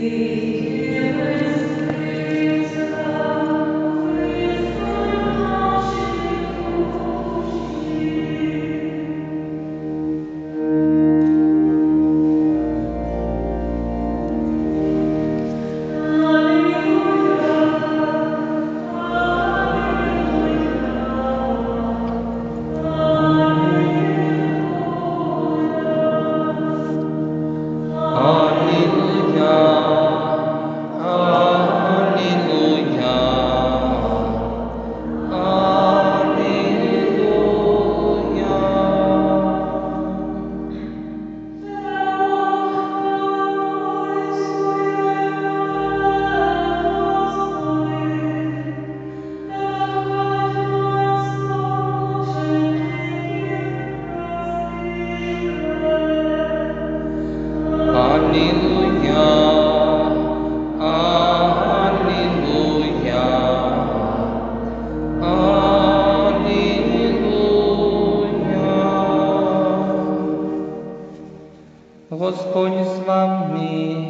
see. Господь з вами.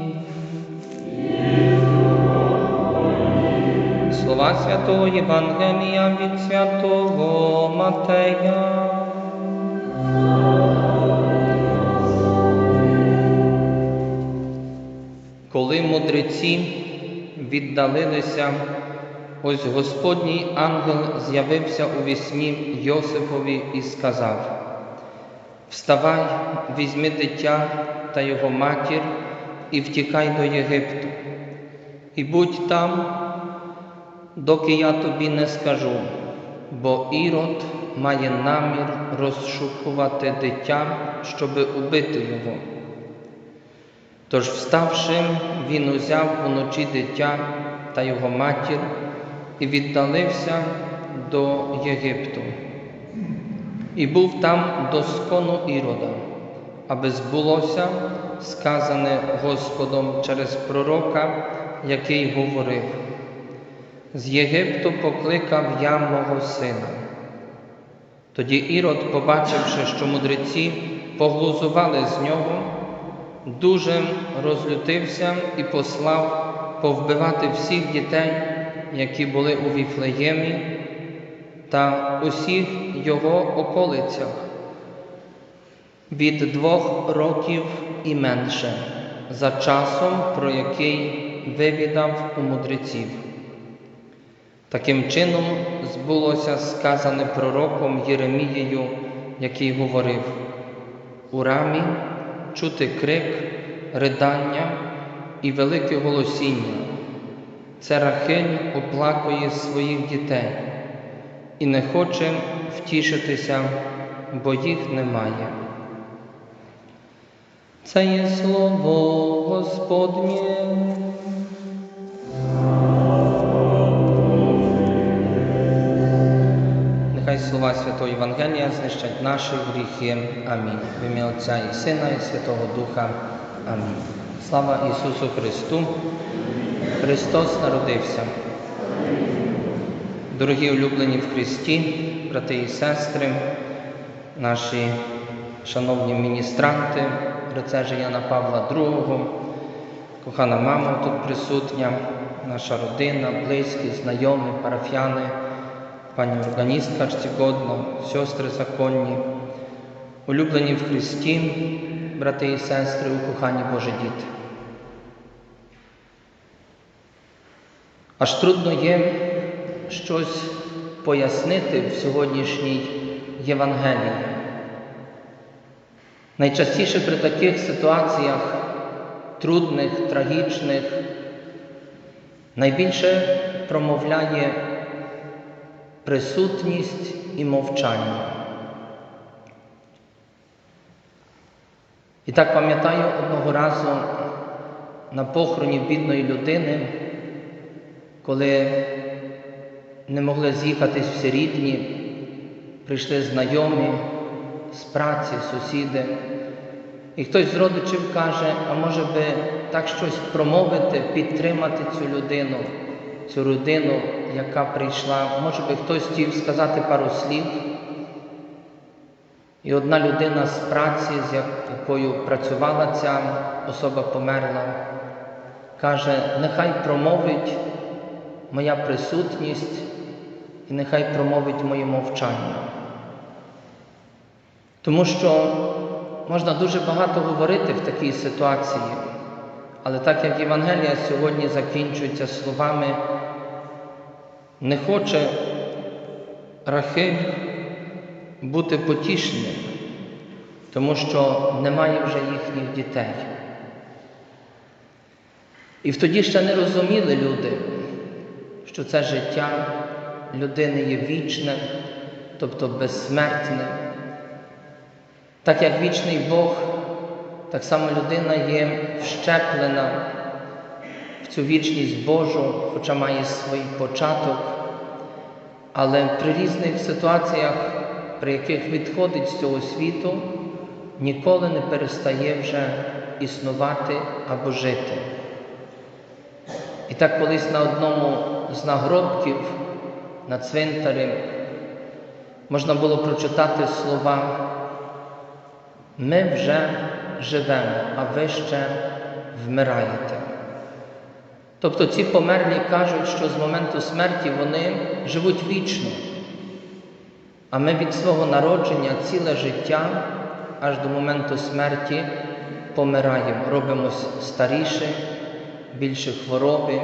Слова Святого Євангелія від Святого Матея. Коли мудреці віддалилися, ось Господній ангел з'явився у вісні Йосипові і сказав: Вставай, візьми дитя та його матір і втікай до Єгипту, і будь там, доки я тобі не скажу, бо Ірод має намір розшукувати дитя, щоби убити його. Тож, вставши, він узяв уночі дитя та його матір і віддалився до Єгипту. І був там до скону Ірода, аби збулося сказане Господом через пророка, який говорив: З Єгипту покликав я мого сина. Тоді Ірод, побачивши, що мудреці поглузували з нього, дуже розлютився і послав повбивати всіх дітей, які були у Віфлеємі та усіх його околицях від двох років і менше, за часом, про який вивідав у мудреців. Таким чином збулося сказане пророком Єремією, який говорив: у рамі чути крик, ридання і велике голосіння. Це Рахиль оплакує своїх дітей і не хоче втішитися, бо їх немає. Це є слово Господнє. Нехай слова Святого Євангелія знищать наші гріхи. Амінь. В ім'я Отця і Сина, і Святого Духа. Амінь. Слава Ісусу Христу! Христос народився. Дорогі улюблені в Христі, брати і сестри, наші шановні міністранти, рецежі Яна Павла II, кохана мама тут присутня, наша родина, близькі, знайомі, парафіяни, пані органістка чтогодна, сестри законні, улюблені в Христі, брати і сестри, кохані Божі діти. Аж трудно є щось пояснити в сьогоднішній Євангелії. Найчастіше при таких ситуаціях трудних, трагічних, найбільше промовляє присутність і мовчання. І так пам'ятаю одного разу на похороні бідної людини, коли не могли з'їхатись всі рідні, прийшли знайомі з праці, сусіди. І хтось з родичів каже, а може би так щось промовити, підтримати цю людину, цю родину, яка прийшла. Може би хтось хотів сказати пару слів. І одна людина з праці, з якою працювала ця особа померла, каже, нехай промовить моя присутність і нехай промовить моє мовчання. Тому що можна дуже багато говорити в такій ситуації, але так як Євангелія сьогодні закінчується словами, не хоче Рахиль бути потішним, тому що немає вже їхніх дітей. І тоді ще не розуміли люди, що це життя людини є вічне, тобто безсмертне. Так як вічний Бог, так само людина є вщеплена в цю вічність Божу, хоча має свій початок, але при різних ситуаціях, при яких відходить з цього світу, ніколи не перестає вже існувати або жити. І так колись на одному з нагробків на цвинтарі можна було прочитати слова Ми вже живемо, а ви ще вмираєте. Тобто ці померлі кажуть, що з моменту смерті вони живуть вічно, а ми від свого народження ціле життя аж до моменту смерті помираємо, робимось старіше, більше хвороби,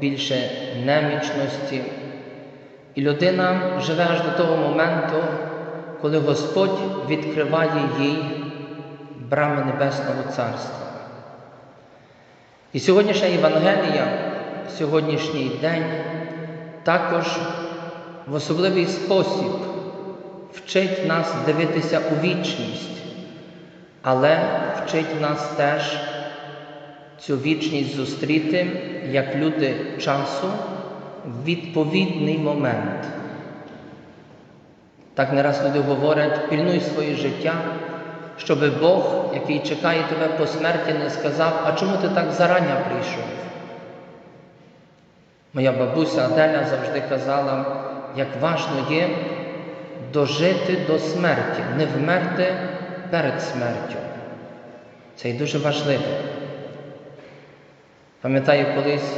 більше немічності. І людина живе аж до того моменту, коли Господь відкриває їй брами Небесного Царства. І сьогоднішня Євангелія, сьогоднішній день також в особливий спосіб вчить нас дивитися у вічність, але вчить нас теж цю вічність зустріти як люди часу відповідний момент. Так не раз люди говорять, пільнуй своє життя, щоб Бог, який чекає тебе по смерті, не сказав, а чому ти так зарання прийшов? Моя бабуся Аделя завжди казала, як важно є дожити до смерті, не вмерти перед смертю. Це і дуже важливо. Пам'ятаю, колись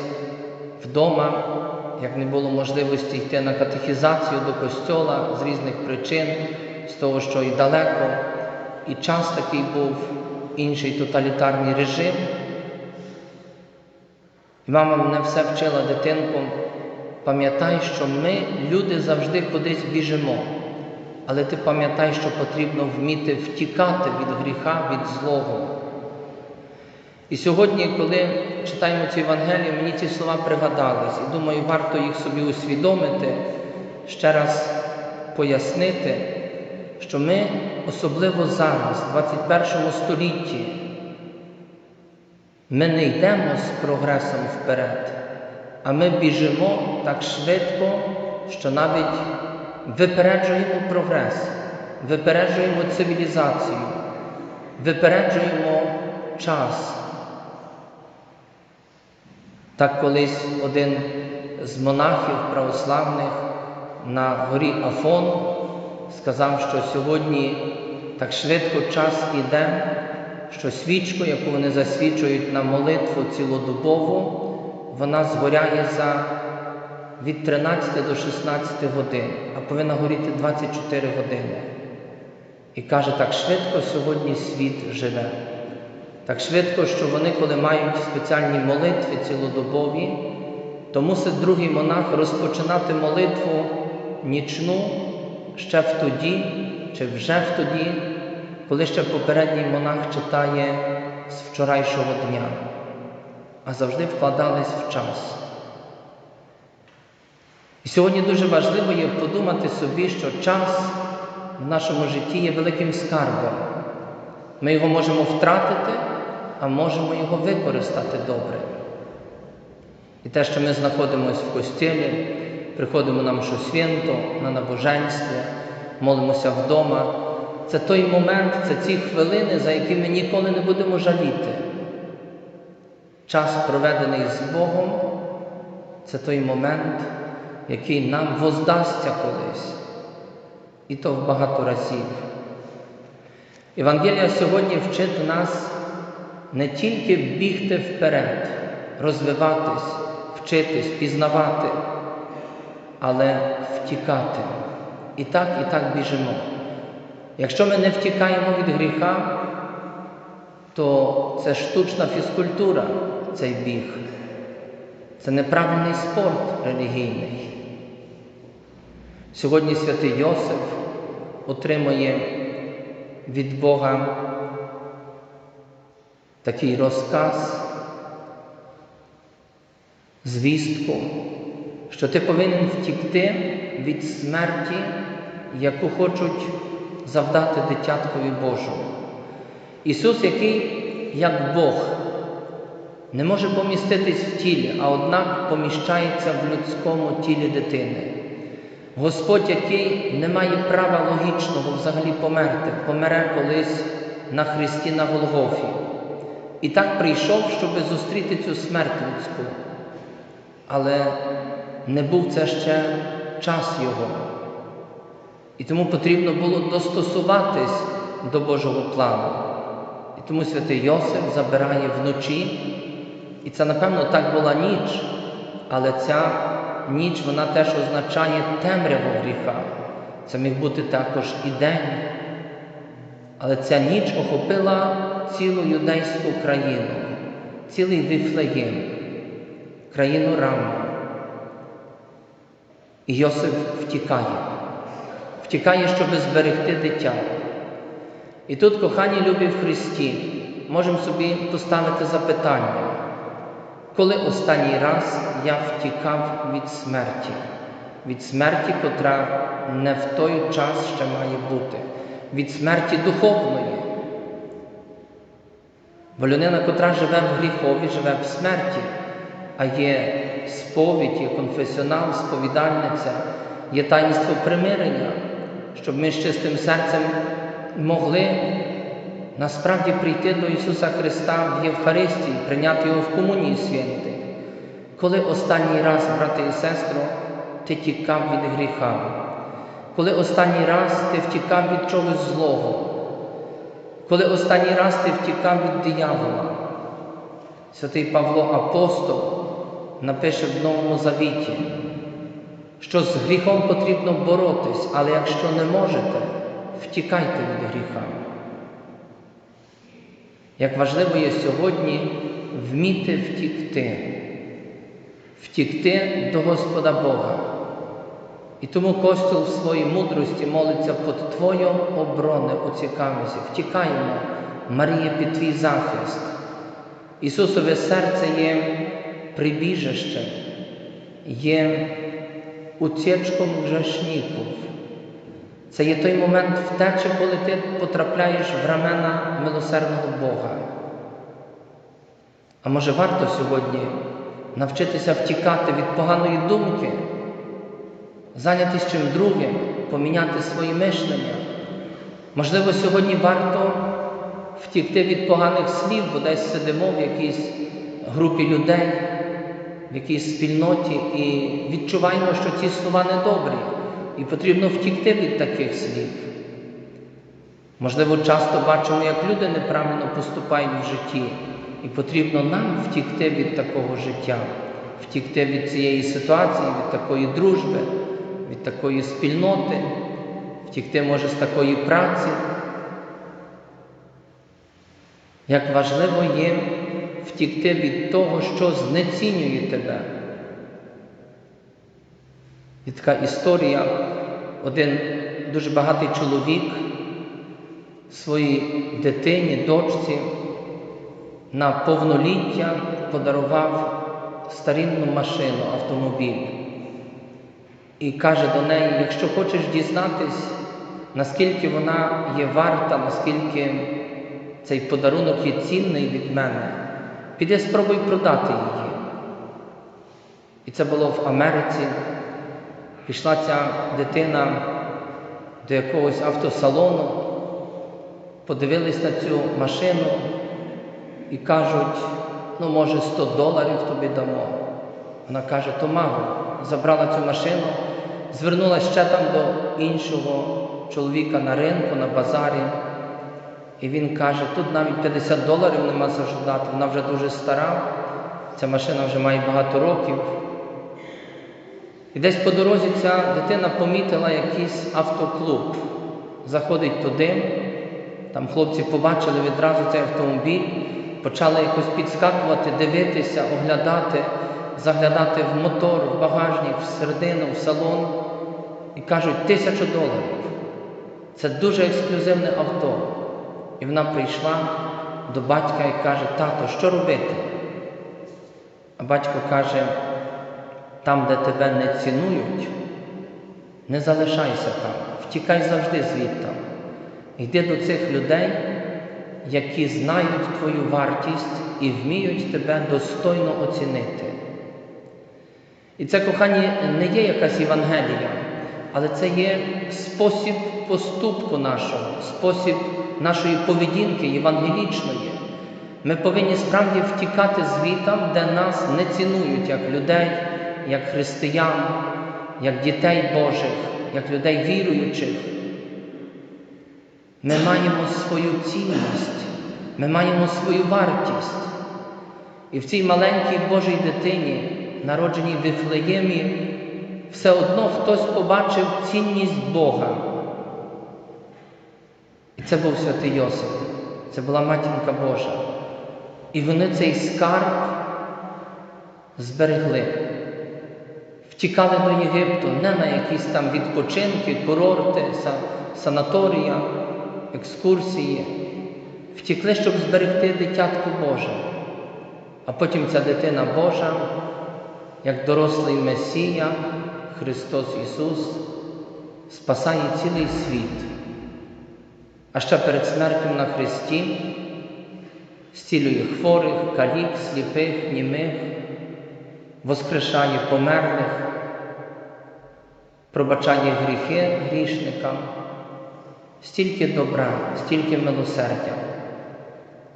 вдома, як не було можливості йти на катехізацію до костьола з різних причин, з того, що і далеко, і час такий був, інший тоталітарний режим. І мама мене все вчила дитинку, пам'ятай, що ми, люди, завжди кудись біжимо. Але ти пам'ятай, що потрібно вміти втікати від гріха, від злого. І сьогодні, коли читаємо цю Євангелію, мені ці слова пригадались, і думаю, варто їх собі усвідомити, ще раз пояснити, що ми, особливо зараз, в 21 столітті, ми не йдемо з прогресом вперед, а ми біжимо так швидко, що навіть випереджуємо прогрес, випереджуємо цивілізацію, випереджуємо час. Так колись один з монахів православних на горі Афон сказав, що сьогодні так швидко час іде, що свічку, яку вони засвічують на молитву цілодобово, вона згоряє за від 13 до 16 годин, а повинна горіти 24 години. І каже, так швидко сьогодні світ живе. Так швидко, що вони, коли мають спеціальні молитви цілодобові, то мусить другий монах розпочинати молитву нічну ще в тоді, чи вже в тоді, коли ще попередній монах читає з вчорайшого дня, а завжди вкладались в час. І сьогодні дуже важливо є подумати собі, що час в нашому житті є великим скарбом. Ми його можемо втратити, а можемо його використати добре. І те, що ми знаходимося в костілі, приходимо на мшу свято, на набоженство, молимося вдома. Це той момент, це ці хвилини, за які ми ніколи не будемо жаліти. Час, проведений з Богом, це той момент, який нам воздасться колись, і то в багато разів. Євангелія сьогодні вчить нас не тільки бігти вперед, розвиватись, вчитись, пізнавати, але втікати. І так, і так біжимо. Якщо ми не втікаємо від гріха, то це штучна фізкультура, цей біг. Це неправильний спорт релігійний. Сьогодні святий Йосиф отримує від Бога такий розказ, звістку, що ти повинен втікти від смерті, яку хочуть завдати дитяткові Божому. Ісус, який, як Бог, не може поміститись в тілі, а однак поміщається в людському тілі дитини. Господь, який не має права логічного взагалі померти, помере колись на Христі на Голгофі. І так прийшов, щоб зустріти цю смерть людську. Але не був це ще час Його. І тому потрібно було достосуватись до Божого плану. І тому святий Йосиф забирає вночі, і це, напевно, так була ніч, але ця ніч вона теж означає темряву гріха. Це міг бути також і день. Але ця ніч охопила цілу юдейську країну, цілий Вифлеєм, країну Раму. І Йосиф втікає, втікає, щоб зберегти дитя. І тут, кохані любі в Христі, можемо собі поставити запитання, коли останній раз я втікав від смерті, від смерті, котра не в той час ще має бути, від смерті духовної. Бо людина, котра живе в гріхові, живе в смерті, а є сповідь, є конфесіонал, сповідальниця, є таїнство примирення, щоб ми з чистим серцем могли насправді прийти до Ісуса Христа в Євхаристії, прийняти Його в комунії святих. Коли останній раз, брате і сестро, ти тікав від гріха, коли останній раз ти втікав від чогось злого, коли останній раз ти втікав від диявола, святий Павло Апостол напише в Новому Завіті, що з гріхом потрібно боротись, але якщо не можете, втікайте від гріха. Як важливо є сьогодні вміти втікти, втікти до Господа Бога. І тому Костюл в своїй мудрості молиться під Твою оборони оцікавися. Втікаємо, Марія, під твій захист. Ісусове серце є прибіжищем, є утечком грешників. Це є той момент втечі, коли ти потрапляєш в рамена милосердного Бога. А може варто сьогодні навчитися втікати від поганої думки, зайнятися чим другим, поміняти свої мишлення. Можливо, сьогодні варто втікти від поганих слів, бо десь сидимо в якійсь групі людей, в якійсь спільноті і відчуваємо, що ці слова недобрі. І потрібно втікти від таких слів. Можливо, часто бачимо, як люди неправильно поступають в житті, і потрібно нам втікти від такого життя, втікти від цієї ситуації, від такої дружби, від такої спільноти, втікти, може, з такої праці. Як важливо є втікти від того, що знецінює тебе. І така історія, один дуже багатий чоловік своїй дитині, дочці на повноліття подарував старинну машину, автомобіль. І каже до неї, якщо хочеш дізнатись, наскільки вона є варта, наскільки цей подарунок є цінний від мене, піди спробуй продати її. І це було в Америці. Пішла ця дитина до якогось автосалону, подивились на цю машину і кажуть, ну, може, 100 доларів тобі дамо. Вона каже, то мало. Забрала цю машину, звернулася ще там до іншого чоловіка на ринку, на базарі. І він каже, тут навіть 50 доларів нема за що дати, вона вже дуже стара. Ця машина вже має багато років. І десь по дорозі ця дитина помітила якийсь автоклуб. Заходить туди, там хлопці побачили відразу цей автомобіль, почали якось підскакувати, дивитися, оглядати, заглядати в мотор, в багажник, всередину, в салон. І кажуть, тисячу доларів. Це дуже ексклюзивне авто. І вона прийшла до батька і каже, тато, що робити? А батько каже, там, де тебе не цінують, не залишайся там, втікай завжди звідти. Йди до цих людей, які знають твою вартість і вміють тебе достойно оцінити. І це, кохані, не є якась Євангелія, але це є спосіб поступку нашого, спосіб нашої поведінки євангелічної. Ми повинні справді втікати звітам, де нас не цінують як людей, як християн, як дітей Божих, як людей віруючих. Ми маємо свою цінність, ми маємо свою вартість. І в цій маленькій Божій дитині, народженій в Вифлеємі, все одно хтось побачив цінність Бога. І це був святий Йосип, це була матінка Божа. І вони цей скарб зберегли, втікали до Єгипту не на якісь там відпочинки, курорти, санаторія, екскурсії. Втікли, щоб зберегти дитятко Боже. А потім ця дитина Божа, як дорослий Месія, Христос Ісус, спасає цілий світ. А ще перед смертю на Христі зцілює хворих, калік, сліпих, німих, воскрешає померлих, пробачає гріхи грішникам, стільки добра, стільки милосердя,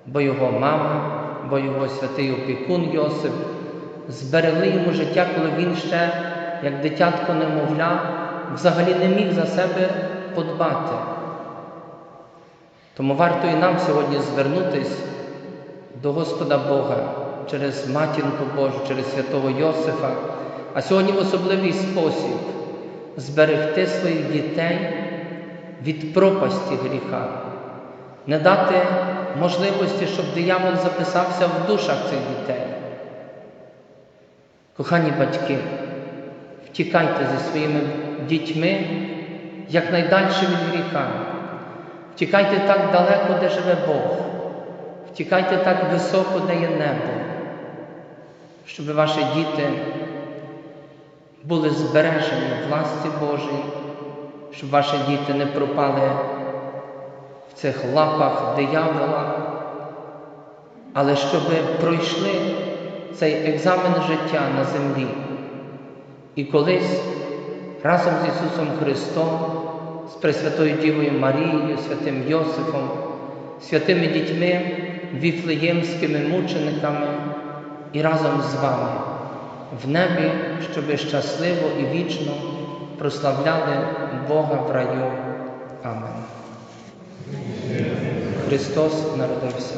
бо його мама, бо його святий опікун Йосип зберегли йому життя, коли він ще, як дитятко немовля, взагалі не міг за себе подбати. Тому варто і нам сьогодні звернутись до Господа Бога через матінку Божу, через святого Йосифа, а сьогодні в особливий спосіб зберегти своїх дітей від пропасті гріха, не дати можливості, щоб диявол записався в душах цих дітей. Кохані батьки, втікайте зі своїми дітьми якнайдальше від гріха. Втікайте так далеко, де живе Бог. Втікайте так високо, де є небо, щоб ваші діти були збережені в ласті Божій, щоб ваші діти не пропали в цих лапах диявола, але щоб пройшли цей екзамен життя на землі і колись разом з Ісусом Христом, з Пресвятою Дівою Марією, Святим Йосифом, святими дітьми, віфлеємськими мучениками і разом з вами в небі, щоби щасливо і вічно прославляли Бога в раю. Амен. Христос народився.